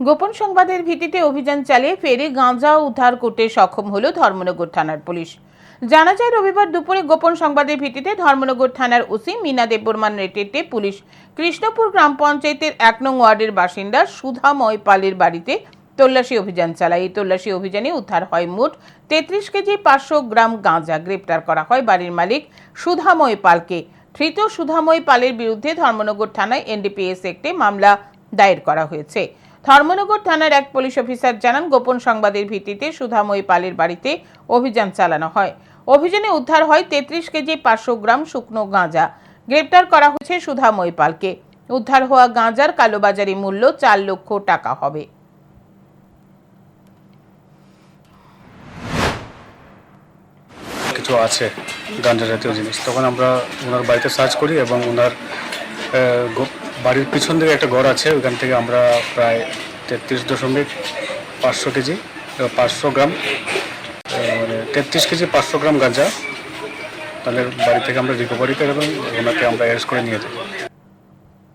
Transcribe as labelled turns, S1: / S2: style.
S1: গোপন সংবাদের ভিত্তিতে অভিযান চালিয়ে ফেরে গাঁজা উদ্ধার করতে সক্ষম হল ধর্মনগর থানার পুলিশ। জানা যায়, রবিবার দুপুরে গোপন সংবাদের ভিত্তিতে ধর্মনগর থানার ওসি মিনা দেববর্মার নেতৃত্বে পুলিশ কৃষ্ণপুর গ্রাম পঞ্চায়েতের এক নং ওয়ার্ডের বাসিন্দা সুধাময় পালের বাড়িতে তল্লাশি অভিযান চালায়। এই তল্লাশি অভিযানে উদ্ধার হয় মোট তেত্রিশ কেজি পাঁচশো গ্রাম গাঁজা গ্রেপ্তার করা হয় বাড়ির মালিক সুধাময় পালকে। ধৃত সুধাময় পালের বিরুদ্ধে ধর্মনগর থানায় এনডিপিএস একটি মামলা দায়ের করা হয়েছে। ধর্মনগর থানার এক পুলিশ অফিসার জানান, গোপন সংবাদের ভিত্তিতে সুধাময়ী পালের বাড়িতে অভিযান চালানো হয়। অভিযানে উদ্ধার হয় তেত্রিশ কেজি পাঁচশো গ্রাম শুকনো গাঁজা। গ্রেপ্তার করা হয়েছে সুধাময়ী পালকে। উদ্ধার হওয়া গাঁজার কালোবাজারি মূল্য চার লক্ষ টাকা হবে।
S2: কিছু আছে গাঞ্জা জাতীয় জিনিস। তখন আমরা ওনার বাড়িতে সার্চ করি এবং ওনার বাড়ির পিছন দিকে একটা ঘর আছে, ওইখান থেকে আমরা প্রায় তেত্রিশ দশমিক পাঁচশো কেজি পাঁচশো গ্রাম মানে তেত্রিশ কেজি, পাঁচশো গ্রাম গাঁজা, তাহলে বাড়ি থেকে আমরা রিকভারি করে এবং ওনাকে আমরা অ্যারেস্ট করে নিয়ে যাই